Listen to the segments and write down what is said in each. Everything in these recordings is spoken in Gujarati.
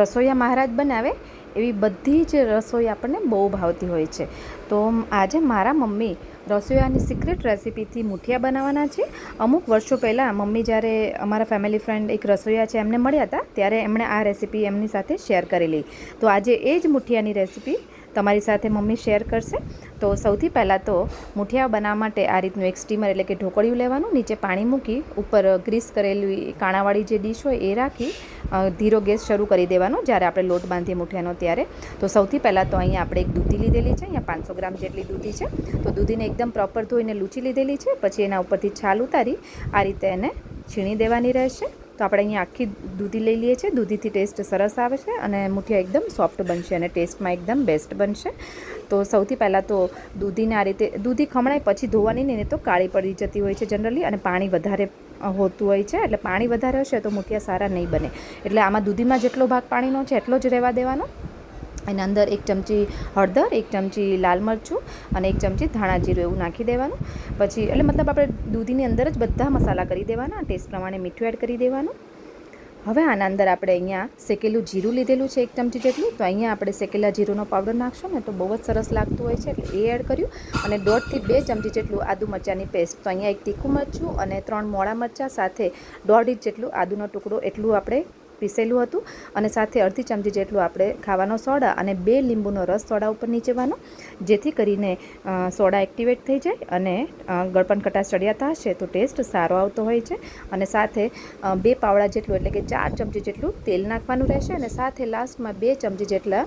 રસોઈયા મહારાજ બનાવે, એવી બધી જ રસોઈ આપણને બહુ ભાવતી હોય છે. તો આજે મારા મમ્મી રસોઈયાની સિક્રેટ રેસિપીથી મુઠિયા બનાવવાના છે. અમુક વર્ષો પહેલાં મમ્મી જ્યારે અમારા ફેમિલી ફ્રેન્ડ એક રસોઈયા છે, એમને મળ્યા હતા, ત્યારે એમણે આ રેસિપી એમની સાથે શેર કરેલી તો આજે એ જ મુઠિયાની રેસિપી તમારી સાથે મમ્મી શેર કરશે. તો સૌથી પહેલાં તો મુઠિયા બનાવવા માટે આ રીતનું એક સ્ટીમર એટલે કે ઢોકળિયું લેવાનું. નીચે પાણી મૂકી ઉપર ગ્રીસ કરેલી કાણાવાળી જે ડીશ હોય એ રાખી ધીરો ગેસ શરૂ કરી દેવાનો જ્યારે આપણે લોટ બાંધીએ મુઠિયાનો ત્યારે. તો સૌથી પહેલાં તો અહીંયા આપણે એક દૂધી લીધેલી છે, અહીંયા પાંચસો ગ્રામ જેટલી દૂધી છે. તો દૂધીને એકદમ પ્રોપર ધોઈને લૂચી લીધેલી છે, પછી એના ઉપરથી છાલ ઉતારી આ રીતે એને છીણી દેવાની રહેશે. તો આપણે અહીંયા આખી દૂધી લઈ લઈએ છીએ. દૂધીથી ટેસ્ટ સરસ આવે છે અને મુઠિયા એકદમ સોફ્ટ બનશે અને ટેસ્ટમાં એકદમ બેસ્ટ બનશે. તો સૌથી પહેલાં તો દૂધીને આ રીતે, દૂધી ખમણાય પછી ધોવાની નહીં તો કાળી પડી જતી હોય છે જનરલી અને પાણી વધારે હોતું હોય છે. એટલે પાણી વધારે હશે તો મુઠિયા સારા નહીં બને. એટલે આમાં દૂધીમાં જેટલો ભાગ પાણીનો છે એટલો જ રહેવા દેવાનો. એના અંદર એક ચમચી હળદર, એક ચમચી લાલ મરચું અને એક ચમચી ધાણા જીરું એવું નાખી દેવાનું. પછી એટલે મતલબ આપણે દૂધીની અંદર જ બધા મસાલા કરી દેવાના, ટેસ્ટ પ્રમાણે મીઠું એડ કરી દેવાનું. હવે આના અંદર આપણે અહીંયા શેકેલું જીરું લીધેલું છે એક ચમચી જેટલું. તો અહીંયા આપણે શેકેલા જીરુંનો પાવડર નાખશું ને તો બહુ જ સરસ લાગતું હોય છે એટલે એ એડ કર્યું. અને દોઢથી બે ચમચી જેટલું આદુ મરચાંની પેસ્ટ. તો અહીંયા એક તીખું મરચું અને ત્રણ મોળા મરચાં સાથે દોઢ ઇંચ જેટલું આદુનો ટુકડો, એટલું આપણે પીસેલું હતું અને સાથે અડધી ચમચી જેટલું આપણે ખાવાનો સોડા અને બે લીંબુનો રસ સોડા ઉપર નીચેવાનો જેથી કરીને સોડા એક્ટિવેટ થઈ જાય અને ગળપણ કટાશ ચડિયાતા હશે તો ટેસ્ટ સારો આવતો હોય છે. અને સાથે બે પાવડા જેટલું એટલે કે ચાર ચમચી જેટલું તેલ નાખવાનું રહેશે અને સાથે લાસ્ટમાં બે ચમચી જેટલા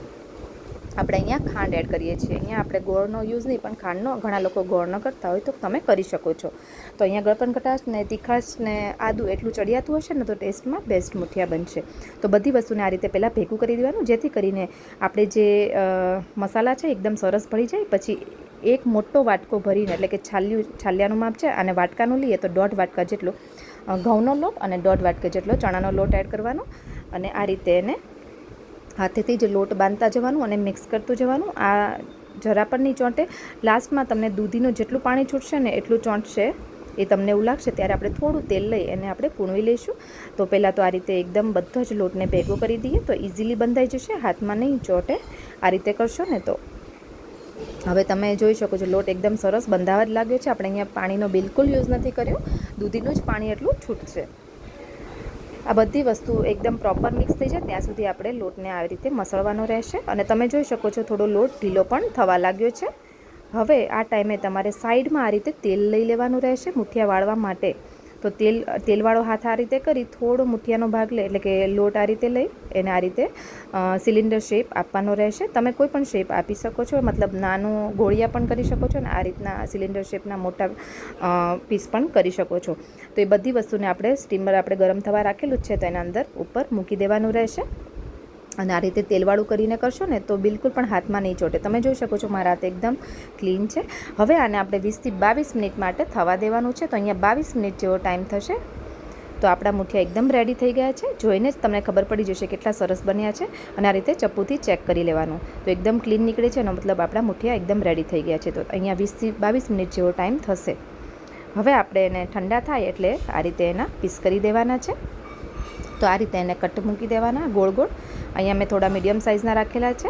આપણે અહીંયા ખાંડ એડ કરીએ છીએ. અહીંયા આપણે ગોળનો યુઝ નહીં, પણ ખાંડનો, ઘણા લોકો ગોળનો કરતા હોય તો તમે કરી શકો છો. તો અહીંયા ગળપણ કટાશ ને તીખાશ ને આદું એટલું ચડિયાતું હશે ને તો ટેસ્ટમાં બેસ્ટ મુઠિયા બનશે. તો બધી વસ્તુને આ રીતે પહેલાં ભેગું કરી દેવાનું, જેથી કરીને આપણે જે મસાલા છે એકદમ સરસ ભળી જાય. પછી એક મોટો વાટકો ભરીને, એટલે કે છાલ્યું, છાલ્યાનું માપ છે અને વાટકાનું લઈએ તો દોઢ વાટકા જેટલો ઘઉંનો લોટ અને દોઢ વાટકા જેટલો ચણાનો લોટ એડ કરવાનો. અને આ રીતે એને હાથેથી જ લોટ બાંધતા જવાનું અને મિક્સ કરતું જવાનું. આ જરા પણ નહીં ચોંટે. લાસ્ટમાં તમને દૂધીનું જેટલું પાણી છૂટશે ને એટલું ચોંટશે એ તમને એવું લાગશે. ત્યારે આપણે થોડું તેલ લઈ એને આપણે પૂણવી લઈશું. તો પહેલાં તો આ રીતે એકદમ બધો જ લોટને ભેગો કરી દઈએ તો ઇઝીલી બંધાઈ જશે, હાથમાં નહીં ચોંટે. આ રીતે કરશો ને તો. હવે તમે જોઈ શકો છો લોટ એકદમ સરસ બંધાવા જ લાગ્યો છે. આપણે અહીંયા પાણીનો બિલકુલ યુઝ નથી કર્યો. દૂધીનું જ પાણી એટલું છૂટશે. આ બધી વસ્તુ એકદમ પ્રોપર મિક્સ થઈ જાય, ત્યાં સુધી આપણે લોટને આવી રીતે મસળવાનો રહેશે. અને તમે જોઈ શકો છો, થોડો લોટ ઢીલો પણ થવા લાગ્યો છે. હવે આ ટાઈમે તમારે સાઈડમાં આ રીતે તેલ લઈ લેવાનું રહેશે, મુઠિયા વાળવા માટે. તો તેલ, તેલવાળો હાથ આ રીતે કરી થોડો મુઠિયાનો ભાગ લે, એટલે કે લોટ આ રીતે લઈ, એને આ રીતે સિલિન્ડર શેપ આપવાનો રહેશે. તમે કોઈ પણ શેપ આપી શકો છો, મતલબ નાનું ગોળિયા પણ કરી શકો છો અને આ રીતના સિલિન્ડર શેપના મોટા પીસ પણ કરી શકો છો. તો એ બધી વસ્તુને આપણે સ્ટીમર આપણે ગરમ થવા રાખેલું જ છે, તો એના અંદર ઉપર મૂકી દેવાનું રહેશે. અને આ રીતે તેલવાળું કરીને કરશો ને તો બિલકુલ પણ હાથમાં નહીં ચોટે. તમે જોઈ શકો છો મારા હાથ એકદમ ક્લીન છે. હવે આને આપણે વીસથી બાવીસ મિનિટ માટે થવા દેવાનું છે. તો અહીંયા બાવીસ મિનિટ જેવો ટાઈમ થશે. તો આપણા મુઠિયા એકદમ રેડી થઈ ગયા છે. જોઈને જ તમને ખબર પડી જશે કેટલા સરસ બન્યા છે અને આ રીતે ચપ્પુથી ચેક કરી લેવાનું. તો એકદમ ક્લીન નીકળે છે એનો મતલબ આપણા મુઠિયા એકદમ રેડી થઈ ગયા છે. તો અહીંયા વીસથી બાવીસ મિનિટ જેવો ટાઈમ થશે. હવે આપણે એને ઠંડા થાય એટલે આ રીતે એના પીસ કરી દેવાના છે. તો આ રીતે એને કટ મૂકી દેવાના ગોળ ગોળ. અહીંયા મેં થોડા મીડિયમ સાઇઝના રાખેલા છે.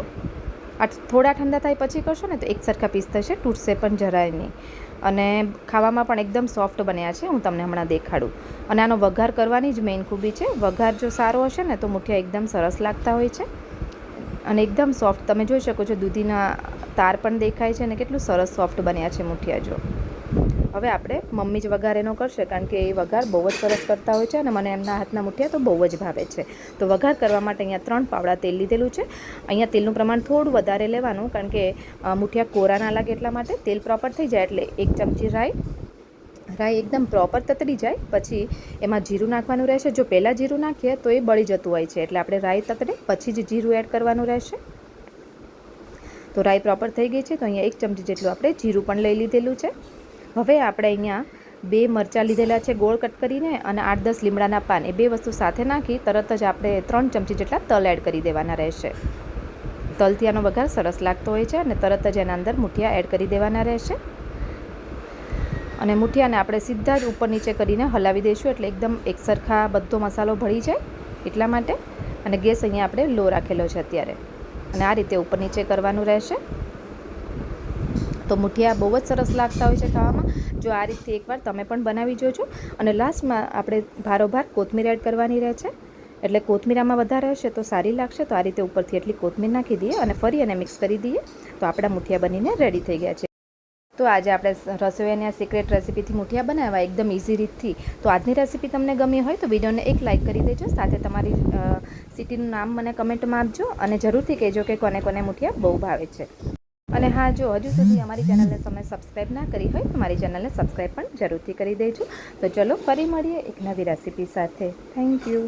આ થોડા ઠંડા થાય પછી કરશો ને તો એક સરખા પીસ થશે, તૂટશે પણ જરાય નહીં. અને ખાવામાં પણ એકદમ સોફ્ટ બન્યા છે, હું તમને હમણાં દેખાડું. અને આનો વઘાર કરવાની જ મેઇન ખૂબી છે. વઘાર જો સારો હશે ને તો મુઠિયા એકદમ સરસ લાગતા હોય છે. અને એકદમ સોફ્ટ, તમે જોઈ શકો છો દૂધીના તાર પણ દેખાય છે અને કેટલું સરસ સોફ્ટ બન્યા છે મુઠિયા જો. હવે આપણે મમ્મી જ વઘાર એનો કરશે કારણ કે એ વઘાર બહુ જ સરસ કરતા હોય છે અને મને એમના હાથના મુઠિયા તો બહુ જ ભાવે છે. તો વઘાર કરવા માટે અહીંયા ત્રણ પાવડા તેલ લીધેલું છે. અહીંયા તેલનું પ્રમાણ થોડું વધારે લેવાનું કારણ કે મુઠિયા કોરા ના લાગે એટલા માટે તેલ પ્રોપર થઈ જાય એટલે એક ચમચી રાઈ રાઈ એકદમ પ્રોપર તતડી જાય, પછી એમાં જીરું નાખવાનું રહેશે. જો પહેલાં જીરું નાખીએ તો એ બળી જતું હોય છે એટલે આપણે રાઈ તતરે પછી જ જીરું એડ કરવાનું રહેશે. તો રાઈ પ્રોપર થઈ ગઈ છે. તો અહીંયા એક ચમચી જેટલું આપણે જીરું પણ લઈ લીધેલું છે. હવે આપણે અહીંયા બે મરચાં લીધેલા છે ગોળ કટ કરીને અને આઠ દસ લીમડાના પાન. એ બે વસ્તુ સાથે નાખી તરત જ આપણે ત્રણ ચમચી જેટલા તલ એડ કરી દેવાના રહેશે. તલથી આનો વઘાર સરસ લાગતો હોય છે અને તરત જ એના અંદર મુઠિયા એડ કરી દેવાના રહેશે. અને મુઠિયાને આપણે સીધા જ ઉપર નીચે કરીને હલાવી દઈશું એટલે એકદમ એકસરખા બધો મસાલો ભળી જાય એટલા માટે. અને ગેસ અહીંયા આપણે લો રાખેલો છે અત્યારે. અને આ રીતે ઉપર નીચે કરવાનું રહેશે. તો મુઠિયા બહુ જ સરસ લાગતા હોય છે ખાવામાં. જો આ રીતથી એકવાર તમે પણ બનાવી જોજો. અને લાસ્ટમાં આપણે ભારોભાર કોથમીર એડ કરવાની રહે છે. એટલે કોથમીરામાં વધારે હશે તો સારી લાગશે. તો આ રીતે ઉપરથી એટલી કોથમીર નાખી દઈએ અને ફરી એને મિક્સ કરી દઈએ. તો આપણા મુઠિયા બનીને રેડી થઈ ગયા છે. તો આજે આપણે રસોઈની આ સિક્રેટ રેસીપીથી મુઠિયા બનાવવા એકદમ ઇઝી રીતથી. તો આજની રેસીપી તમને ગમી હોય તો વિડીયોને એક લાઇક કરી દેજો. સાથે તમારી સિટીનું નામ મને કમેન્ટમાં આપજો. અને જરૂરથી કહેજો કે કોને કોને મુઠિયા બહુ ભાવે છે. અને હા, જો હજુ સુધી અમારી ચેનલને તમે સબસ્ક્રાઈબ ના કરી હોય, તો મારી ચેનલને સબસ્ક્રાઈબ પણ જરૂરથી કરી દેજો. તો ચલો ફરી મળીએ એક નવી રેસીપી સાથે. Thank you